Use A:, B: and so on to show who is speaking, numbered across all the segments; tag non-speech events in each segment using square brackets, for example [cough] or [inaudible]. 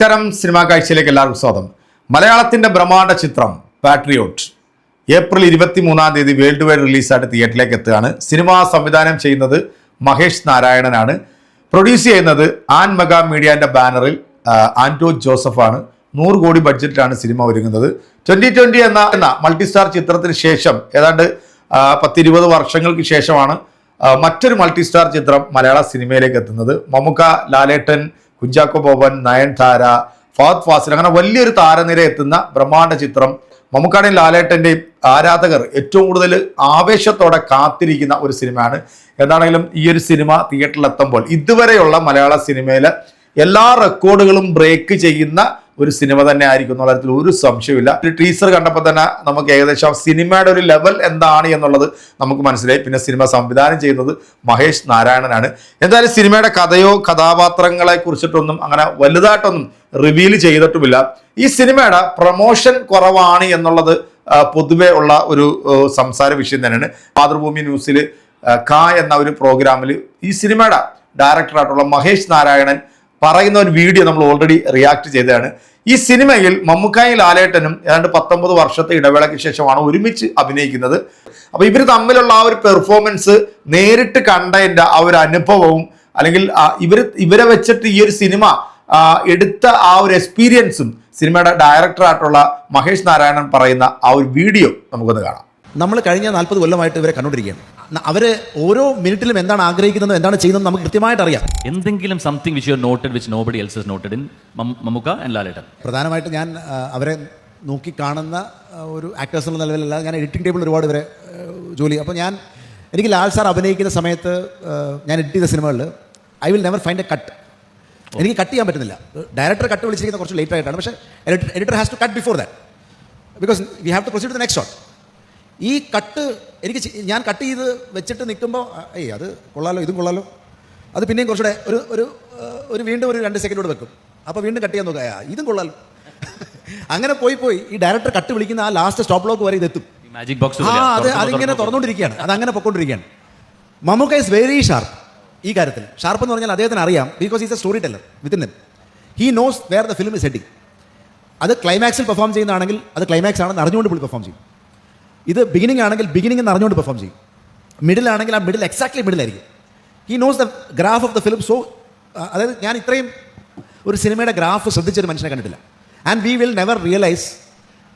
A: നമസ്കാരം സിനിമാ കാഴ്ചയിലേക്ക് എല്ലാവർക്കും സ്വാഗതം. മലയാളത്തിന്റെ ബ്രഹ്മാണ്ഡ ചിത്രം പാട്രിയോട്ട് ഏപ്രിൽ ഇരുപത്തി മൂന്നാം തീയതി വേൾഡ് വൈഡ് റിലീസായിട്ട് തിയേറ്ററിലേക്ക് എത്തുകയാണ്. സിനിമ സംവിധാനം ചെയ്യുന്നത് മഹേഷ് നാരായണനാണ്. പ്രൊഡ്യൂസ് ചെയ്യുന്നത് ആൻ മെഗാ മീഡിയന്റെ ബാനറിൽ ആന്റോ ജോസഫാണ്. നൂറ് കോടി ബഡ്ജറ്റിലാണ് സിനിമ ഒരുങ്ങുന്നത്. ട്വന്റി ട്വന്റി എന്ന എന്ന മൾട്ടി സ്റ്റാർ ചിത്രത്തിന് ശേഷം ഏതാണ്ട് പത്തിരുപത് വർഷങ്ങൾക്ക് ശേഷമാണ് മറ്റൊരു മൾട്ടി സ്റ്റാർ ചിത്രം മലയാള സിനിമയിലേക്ക് എത്തുന്നത്. മമുക്ക ലാലേട്ടൻ കുഞ്ചാക്കോ ബോബൻ നയൻതാര ഫാത് ഫാസിൽ അങ്ങനെ വലിയൊരു താരനിര എത്തുന്ന ബ്രഹ്മാണ്ഡ ചിത്രം മമ്മൂക്കാടെയും ലാലേട്ടന്റെയും ആരാധകർ ഏറ്റവും കൂടുതൽ ആവേശത്തോടെ കാത്തിരിക്കുന്ന ഒരു സിനിമയാണ്. എന്താണെങ്കിലും ഈ ഒരു സിനിമ തിയേറ്ററിൽ എത്തുമ്പോൾ ഇതുവരെയുള്ള മലയാള സിനിമയിലെ എല്ലാ റെക്കോർഡുകളും ബ്രേക്ക് ചെയ്യുന്ന ഒരു സിനിമ തന്നെ ആയിരിക്കും എന്നുള്ള ഒരു സംശയമില്ല ഒരു ടീസർ കണ്ടപ്പോൾ തന്നെ നമുക്ക് ഏകദേശം സിനിമയുടെ ഒരു ലെവൽ എന്താണ് എന്നുള്ളത് നമുക്ക് മനസ്സിലായി. പിന്നെ സിനിമ സംവിധാനം ചെയ്യുന്നത് മഹേഷ് നാരായണനാണ്. എന്തായാലും സിനിമയുടെ കഥയോ കഥാപാത്രങ്ങളെ കുറിച്ചിട്ടൊന്നും അങ്ങനെ വലുതായിട്ടൊന്നും റിവീൽ ചെയ്തിട്ടുമില്ല. ഈ സിനിമയുടെ പ്രൊമോഷൻ കുറവാണ് എന്നുള്ളത് പൊതുവെ ഉള്ള ഒരു സംസാര വിഷയം തന്നെയാണ്. മാതൃഭൂമി ന്യൂസിൽ കാ എന്ന ഒരു പ്രോഗ്രാമിൽ ഈ സിനിമയുടെ ഡയറക്ടറായിട്ടുള്ള മഹേഷ് നാരായണൻ പറയുന്ന ഒരു വീഡിയോ നമ്മൾ ഓൾറെഡി റിയാക്ട് ചെയ്തതാണ്. ഈ സിനിമയിൽ മമ്മൂക്കായി ലാലേട്ടനും ഏതാണ്ട് പത്തൊമ്പത് വർഷത്തെ ഇടവേളയ്ക്ക് ശേഷമാണ് ഒരുമിച്ച് അഭിനയിക്കുന്നത്. അപ്പൊ ഇവർ തമ്മിലുള്ള ആ ഒരു പെർഫോമൻസ് നേരിട്ട് കണ്ടതിന്റെ ആ ഒരു അനുഭവവും അല്ലെങ്കിൽ ഇവർ ഇവർ വെച്ചിട്ട് ഈ ഒരു സിനിമ എടുത്ത ആ ഒരു എക്സ്പീരിയൻസും സിനിമയുടെ ഡയറക്ടറായിട്ടുള്ള മഹേഷ് നാരായണൻ പറയുന്ന ആ ഒരു വീഡിയോ നമുക്കൊന്ന് കാണാം.
B: നമ്മൾ കഴിഞ്ഞ നാൽപ്പത് കൊല്ലമായിട്ട് ഇവരെ കണ്ടുകൊണ്ടിരിക്കുകയാണ്. അവർ ഓരോ മിനിറ്റിലും എന്താണ് ആഗ്രഹിക്കുന്നത് എന്താണ് ചെയ്യുന്നത് നമുക്ക് കൃത്യമായിട്ട് അറിയാം.
C: എന്തെങ്കിലും something which you noted which nobody else is noted in Mammukka and Lalettan.
B: പ്രധാനമായിട്ട് ഞാൻ അവരെ നോക്കി കാണുന്ന ഒരു ആക്ടേഴ്സ് എന്ന നിലവിലല്ല ഞാൻ എഡിറ്റിംഗ് ടേബിൾ ഒരുപാട് വരെ ജോലി അപ്പോൾ ഞാൻ എനിക്ക് ലാൽ സാർ അഭിനയിക്കുന്ന സമയത്ത് ഞാൻ എഡിറ്റ് ചെയ്ത സിനിമകളിൽ I will never find a cut എനിക്ക് കട്ട് ചെയ്യാൻ പറ്റുന്നില്ല. ഡയറക്ടർ കട്ട് വിളിച്ചിരിക്കുന്ന കുറച്ച് ലേറ്റ് ആയിട്ടാണ് പക്ഷേ editor has to cut before that because we have to proceed the next shot ഈ കട്ട് എനിക്ക് ഞാൻ കട്ട് ചെയ്ത് വെച്ചിട്ട് നിൽക്കുമ്പോൾ ഏയ് അത് കൊള്ളാലോ ഇതും കൊള്ളാലോ. അത് പിന്നെയും കുറച്ചുകൂടെ ഒരു ഒരു ഒരു വീണ്ടും ഒരു രണ്ട് സെക്കൻഡ് കൂടെ വെക്കും. അപ്പോൾ വീണ്ടും കട്ട് ചെയ്യാൻ നോക്കുക. ഇതും കൊള്ളാലോ. [laughs] അങ്ങനെ പോയി പോയി. ഈ ഡയറക്ടർ കട്ട് വിളിക്കുന്ന ആ ലാസ്റ്റ് സ്റ്റോപ്പ് ബ്ലോക്ക് വരെ ഇതെത്തും
C: മാജിക് ബോക്സ്
B: ആ അത് അതിങ്ങനെ തുറന്നുകൊണ്ടിരിക്കുകയാണ് അത് അങ്ങനെ പൊക്കോണ്ടിരിക്കുകയാണ്. മമ്മൂക്ക ഇസ് വെരി ഷാർപ്പ് ഈ കാര്യത്തിൽ. ഷാർപ്പ് എന്ന് പറഞ്ഞാൽ അദ്ദേഹത്തിന് അറിയാം because is a story teller within them he knows where the film is heading അത് ക്ലൈമാക്സിൽ പെർഫോം ചെയ്യുന്നതാണെങ്കിൽ അത് ക്ലൈമാക്സ് ആണെന്ന് അറിഞ്ഞുകൊണ്ട് പുള്ളി പെർഫോം ചെയ്യും. ഇത് ബിഗിനിങ് ആണെങ്കിൽ ബിഗിനിങ് അറിഞ്ഞുകൊണ്ട് പെർഫോം ചെയ്യും. മിഡിൽ ആണെങ്കിൽ ആ middle exactly മിഡിലായിരിക്കും he knows the graph of the film so അതായത് ഞാൻ ഇത്രയും ഒരു സിനിമയുടെ ഗ്രാഫ് ശ്രദ്ധിച്ചൊരു മനുഷ്യനെ കണ്ടിട്ടില്ല. And we will never realise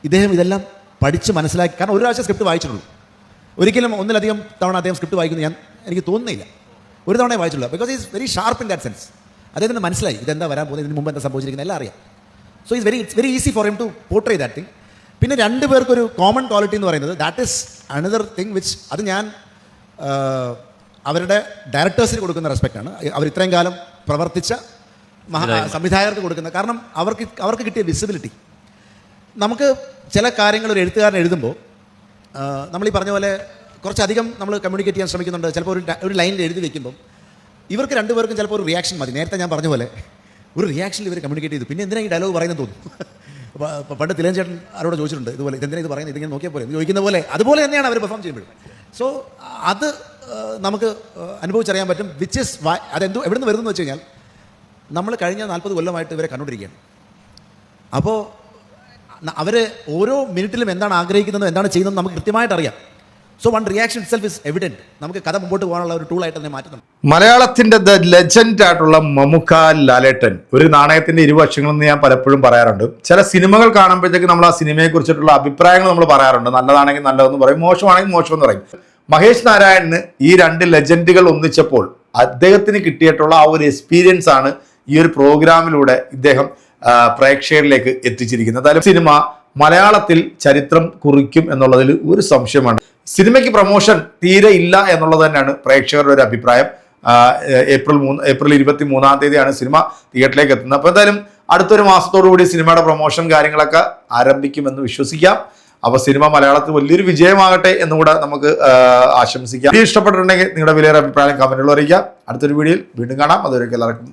B: ഇദ്ദേഹം ഇതെല്ലാം പഠിച്ച് മനസ്സിലാക്കി. കാരണം ഒരു പ്രാവശ്യം സ്ക്രിപ്റ്റ് വായിച്ചിട്ടുള്ളൂ. ഒരിക്കലും ഒന്നിലധികം തവണ അദ്ദേഹം സ്ക്രിപ്റ്റ് വായിക്കുന്നു ഞാൻ എനിക്ക് തോന്നുന്നില്ല. ഒരു തവണ വായിച്ചുള്ളൂ because is very sharp in that sense അദ്ദേഹത്തിന് മനസ്സിലായി ഇതെന്താ വരാൻ പോകുന്നത് ഇതിന് മുമ്പ് എന്താ സംഭവിച്ചിരിക്കുന്നത് എല്ലാം അറിയാം. So it's very it's very easy for him to portray that thing പിന്നെ രണ്ട് പേർക്കൊരു കോമൺ ക്വാളിറ്റി എന്ന് പറയുന്നത് that is another thing which അത് ഞാൻ അവരുടെ ഡയറക്ടേഴ്സിന് കൊടുക്കുന്ന റെസ്പെക്റ്റാണ് അവർ ഇത്രയും കാലം പ്രവർത്തിച്ച മഹാ സംവിധായകർക്ക് കൊടുക്കുന്ന കാരണം അവർക്ക് അവർക്ക് കിട്ടിയ വിസിബിലിറ്റി നമുക്ക് ചില കാര്യങ്ങൾ ഒരു എഴുത്തുകാരൻ എഴുതുമ്പോൾ നമ്മൾ ഈ പറഞ്ഞ പോലെ കുറച്ചധികം നമ്മൾ കമ്മ്യൂണിക്കേറ്റ് ചെയ്യാൻ ശ്രമിക്കുന്നുണ്ട്. ചിലപ്പോൾ ഒരു ഒരു ലൈനിൽ എഴുതി വെക്കുമ്പം ഇവർക്ക് രണ്ടുപേർക്കും ചിലപ്പോൾ ഒരു റിയാക്ഷൻ മതി. നേരത്തെ ഞാൻ പറഞ്ഞ പോലെ ഒരു റിയാക്ഷനിൽ ഇവർ കമ്മ്യൂണിക്കേറ്റ് ചെയ്തു. പിന്നെ എന്തിനാണ് ഈ ഡയലോഗ് പറയുന്നത് തോന്നുന്നു? പണ്ട് തിലേൻ ചേട്ടൻ ആരോട് ചോദിച്ചിട്ടുണ്ട് ഇതുപോലെ ഇതെന്തിനാ ഇത് പറയുന്നത്? ഇതിങ്ങനെ നോക്കിയാൽ പോലെ ചോദിക്കുന്ന പോലെ അതുപോലെ തന്നെയാണ് അവർ പെർഫോം ചെയ്യുമ്പോഴും. സോ അത് നമുക്ക് അനുഭവിച്ചറിയാൻ പറ്റും വിച്ച് ഇസ് അതെന്തോ എവിടെ നിന്ന് വരുന്നു വെച്ച് കഴിഞ്ഞാൽ നമ്മൾ കഴിഞ്ഞ നാൽപ്പത് കൊല്ലമായിട്ട് ഇവരെ കണ്ടുകൊണ്ടിരിക്കുകയാണ്. അപ്പോൾ അവർ ഓരോ മിനിറ്റിലും എന്താണ് ആഗ്രഹിക്കുന്നത് എന്താണ് ചെയ്യുന്നത് നമുക്ക് കൃത്യമായിട്ട് അറിയാം. So one reaction self is evident നമുക്ക് കഥ മുമ്പോട്ട് പോകാനുള്ള ഒരു ടൂളായിട്ട് തന്നെ മാറ്റുന്നുണ്ട്.
A: മലയാളത്തിന്റെ ദ ലെജൻഡ് ആയിട്ടുള്ള മമുക്ക ലാലേട്ടൻ ഒരു നാണയത്തിന്റെ ഇരുവശങ്ങളെന്ന് ഞാൻ പലപ്പോഴും പറയാറുണ്ട്. ചില സിനിമകൾ കാണുമ്പോഴത്തേക്ക് നമ്മൾ ആ സിനിമയെ കുറിച്ചിട്ടുള്ള അഭിപ്രായങ്ങൾ നമ്മൾ പറയാറുണ്ട്. നല്ലതാണെങ്കിൽ നല്ലതെന്ന് പറയും മോശമാണെങ്കിൽ മോശം എന്ന് പറയും. മഹേഷ് നാരായണന് ഈ രണ്ട് ലെജൻഡുകൾ ഒന്നിച്ചപ്പോൾ അദ്ദേഹത്തിന് കിട്ടിയിട്ടുള്ള ആ ഒരു എക്സ്പീരിയൻസ് ആണ് ഈ ഒരു പ്രോഗ്രാമിലൂടെ ഇദ്ദേഹം പ്രേക്ഷകരിലേക്ക് എത്തിച്ചിരിക്കുന്നത്. അതായത് സിനിമ മലയാളത്തിൽ ചരിത്രം കുറിക്കും എന്നുള്ളതിൽ ഒരു സംശയമാണ്. സിനിമയ്ക്ക് പ്രൊമോഷൻ തീരെ ഇല്ല എന്നുള്ളത് തന്നെയാണ് പ്രേക്ഷകരുടെ ഒരു അഭിപ്രായം. ഏപ്രിൽ മൂന്ന് ഏപ്രിൽ ഇരുപത്തി മൂന്നാം തീയതിയാണ് സിനിമ തിയേറ്ററിലേക്ക് എത്തുന്നത്. അപ്പോൾ എന്തായാലും അടുത്തൊരു മാസത്തോടു കൂടി സിനിമയുടെ പ്രൊമോഷൻ കാര്യങ്ങളൊക്കെ ആരംഭിക്കുമെന്ന് വിശ്വസിക്കാം. അപ്പോൾ സിനിമ മലയാളത്തിൽ വലിയൊരു വിജയമാകട്ടെ എന്നുകൂടെ നമുക്ക് ആശംസിക്കാം. ഇഷ്ടപ്പെട്ടിട്ടുണ്ടെങ്കിൽ നിങ്ങളുടെ വിലയേറെ അഭിപ്രായം കമന്റുകൾ അറിയിക്കാം. അടുത്തൊരു വീഡിയോയിൽ വീണ്ടും കാണാം. അതുവരെയൊക്കെ എല്ലാവർക്കും